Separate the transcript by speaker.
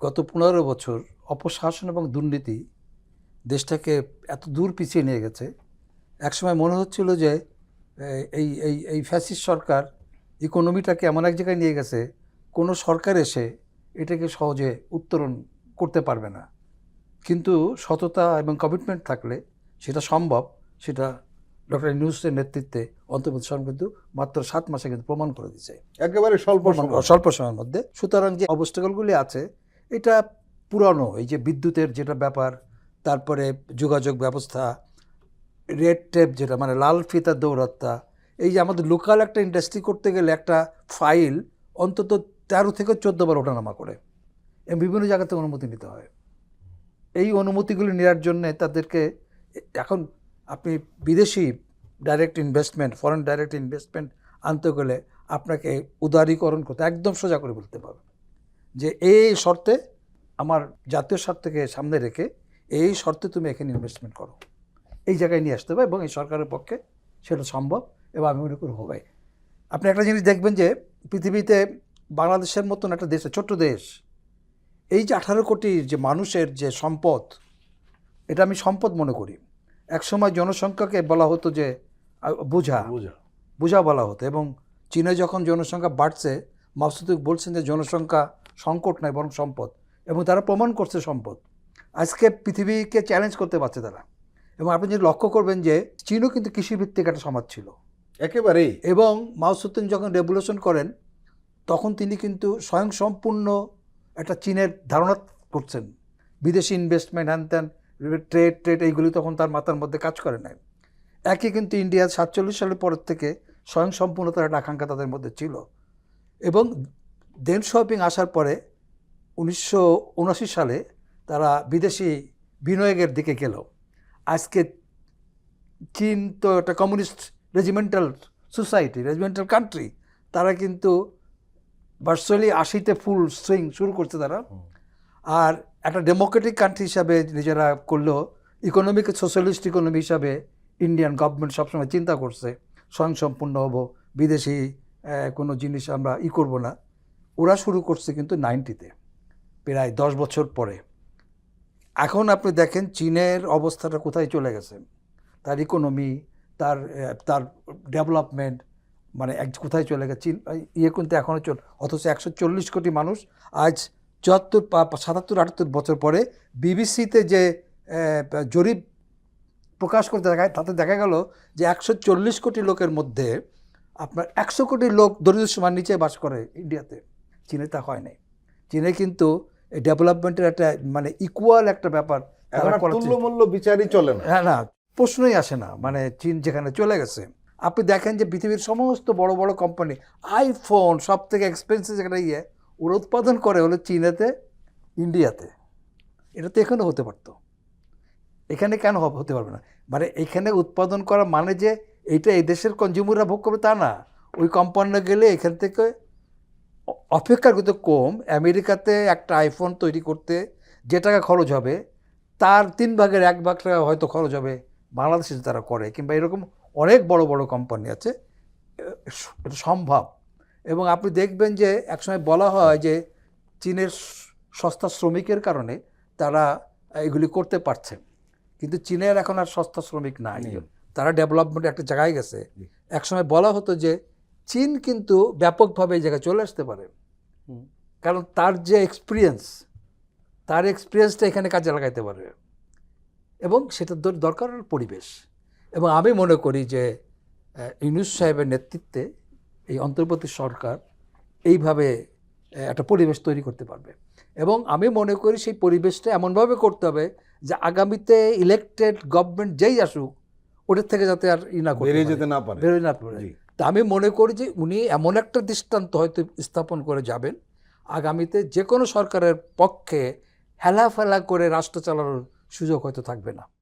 Speaker 1: গত পনেরো বছর অপশাসন এবং দুর্নীতি দেশটাকে এত দূর পিছিয়ে নিয়ে গেছে। একসময় মনে হচ্ছিল যে এই এই এই ফ্যাসিস্ট সরকার ইকোনমিটাকে এমন এক জায়গায় নিয়ে গেছে কোনো সরকার এসে এটাকে সহজে উত্তরণ করতে পারবে না। কিন্তু সততা এবং কমিটমেন্ট থাকলে সেটা সম্ভব সেটা ডক্টর নিউজের নেতৃত্বে অন্তর্বর্তী সরকার কিন্তু মাত্র সাত মাসে কিন্তু প্রমাণ করে দিচ্ছে
Speaker 2: একেবারে স্বল্প
Speaker 1: স্বল্প সময়ের মধ্যে। সুতরাং যে অবস্টাকলগুলি আছে এটা পুরানো, এই যে বিদ্যুতের যেটা ব্যাপার, তারপরে যোগাযোগ ব্যবস্থা, রেড টেপ যেটা মানে লাল ফিতার দৌড়াত্তা এই যে আমাদের লোকাল একটা ইন্ডাস্ট্রি করতে গেলে একটা ফাইল অন্তত তেরো থেকে চোদ্দ বার ওঠানামা করে, এবং বিভিন্ন জায়গাতে অনুমতি নিতে হয়। এই অনুমতিগুলি নেওয়ার জন্যে তাদেরকে, এখন আপনি বিদেশি direct investment, foreign direct investment আনতে গেলে আপনাকে উদারীকরণ করতে, একদম সোজা করে বলতে পারবে যে এই শর্তে আমার জাতীয় স্বার্থকে সামনে রেখে এই শর্তে তুমি এখানে ইনভেস্টমেন্ট করো। এই জায়গায় নিয়ে আসতে হবে এবং এই সরকারের পক্ষে সেটা সম্ভব এবং আমি মনে করি হবে। আপনি একটা জিনিস দেখবেন যে পৃথিবীতে বাংলাদেশের মতন একটা দেশ ছোট্ট দেশ এই যে আঠারো কোটি যে মানুষের যে সম্পদ এটা আমি সম্পদ মনে করি। একসময় জনসংখ্যাকে বলা হতো যে বোঝা।
Speaker 2: বুঝা।
Speaker 1: বোঝা বলা হতো এবং চীনে যখন জনসংখ্যা বাড়ছে মাসুদুক বলছেন যে জনসংখ্যা সংকট নয় বরং সম্পদ। এবং তারা প্রমাণ করছে সম্পদ। আজকে পৃথিবীকে চ্যালেঞ্জ করতে পারছে তারা। এবং আপনি যদি লক্ষ্য করবেন যে চীনও কিন্তু কৃষিভিত্তিক একটা সমাজ ছিল।
Speaker 2: একেবারেই।
Speaker 1: এবং মাউসুদ্দিন যখন রেভলিউশন করেন তখন তিনি কিন্তু স্বয়ংসম্পূর্ণ একটা চীনের ধারণা করছেন। বিদেশি ইনভেস্টমেন্ট হ্যান ত্যান ট্রেড ট্রেড এইগুলি তখন তার মাথার মধ্যে কাজ করে নাই। একই কিন্তু ইন্ডিয়া সাতচল্লিশ সালের পরের থেকে স্বয়ংসম্পূর্ণতার একটা আকাঙ্ক্ষা তাদের মধ্যে ছিল। এবং দেন শপিং আসার পরে উনিশশো উনআশি সালে তারা বিদেশি বিনিয়োগের দিকে গেল। আজকে চীন তো একটা communist regimental society regimental country তারা কিন্তু ভার্চুয়ালি আশিতে ফুল সুইং শুরু করছে তারা। আর একটা ডেমোক্রেটিক কান্ট্রি হিসাবে নিজেরা করলেও ইকোনমিক সোশ্যালিস্ট ইকোনমি হিসাবে ইন্ডিয়ান গভর্নমেন্ট সবসময় চিন্তা করছে। স্বয়ংসম্পূর্ণ হব, বিদেশি কোনো জিনিস আমরা ই করব না। ওরা শুরু করছে কিন্তু নাইনটিতে, প্রায় দশ বছর পরে। এখন আপনি দেখেন চীনের অবস্থাটা কোথায় চলে গেছে। তার ইকোনমি তার তার ডেভেলপমেন্ট মানে এক কোথায় চলে গেছে। চীন ইয়ে কিন্তু এখনও চল, অথচ একশো চল্লিশ কোটি মানুষ আজ চুয়াত্তর সাতাত্তর, আটাত্তর বছর পরে বিবিসিতে যে জরিপ প্রকাশ করতে দেখা, তাতে দেখা গেল যে একশো চল্লিশ কোটি লোকের মধ্যে আপনার একশো কোটি লোক দরিদ্র সীমার নিচে বাস করে ইন্ডিয়াতে। চীনে তা হয় নাই। চীনে কিন্তু এই ডেভেলপমেন্টের একটা মানে ইকুয়াল একটা ব্যাপার
Speaker 2: মূল্য বিচারই চলে না।
Speaker 1: হ্যাঁ না প্রশ্নই আসে না। মানে চীন যেখানে চলে গেছে। আপনি দেখেন যে পৃথিবীর সমস্ত বড় বড় কোম্পানি আইফোন সব থেকে এক্সপেন্সিভ যেটা ইয়ে ওরা উৎপাদন করে হলো চীনেতে ইন্ডিয়াতে। এটা তো এখানে হতে পারতো। এখানে কেন হতে পারবে না? মানে এখানে উৎপাদন করা মানে যে এইটা এই দেশের কনজিউমাররা ভোগ করবে তা না। ওই কোম্পানি গেলে এখান থেকে অপেক্ষাকৃত কম আমেরিকাতে একটা আইফোন তৈরি করতে যে টাকা খরচ হবে তার তিন ভাগের এক ভাগ টাকা হয়তো খরচ হবে বাংলাদেশে তারা করে কিংবা এরকম অনেক বড় বড় কোম্পানি আছে এটা সম্ভব। এবং আপনি দেখবেন যে একসময় বলা হয় যে চীনের সস্তা শ্রমিকের কারণে তারা এগুলি করতে পারছে। কিন্তু চীনের এখন আর সস্তা শ্রমিক নাই। তারা ডেভেলপমেন্ট একটা জায়গায় গেছে। একসময় বলা হতো যে চীন কিন্তু ব্যাপকভাবে এই জায়গায় চলে আসতে পারে। কারণ তার যে এক্সপিরিয়েন্স তার এক্সপিরিয়েন্সটা এখানে কাজে লাগাইতে পারবে এবং সেটা দর- দরকার পরিবেশ। এবং আমি মনে করি যে ইউনুস সাহেবের নেতৃত্বে এই অন্তর্বর্তী সরকার এইভাবে একটা পরিবেশ তৈরি করতে পারবে। এবং আমি মনে করি সেই পরিবেশটা এমনভাবে করতে হবে যে আগামীতে ইলেকটেড গভর্নমেন্ট যেই আসুক ওটার থেকে যাতে আর ই না করতে
Speaker 2: বেরিয়ে যেতে না পারে।
Speaker 1: বেরোয় না
Speaker 2: জি।
Speaker 1: তা আমি মনে করি যে উনি এমন একটা দৃষ্টান্ত হয়তো স্থাপন করে যাবেন। আগামীতে যে কোনো সরকারের পক্ষে হেলাফেলা করে রাষ্ট্র চালানোর সুযোগ হয়তো থাকবে না।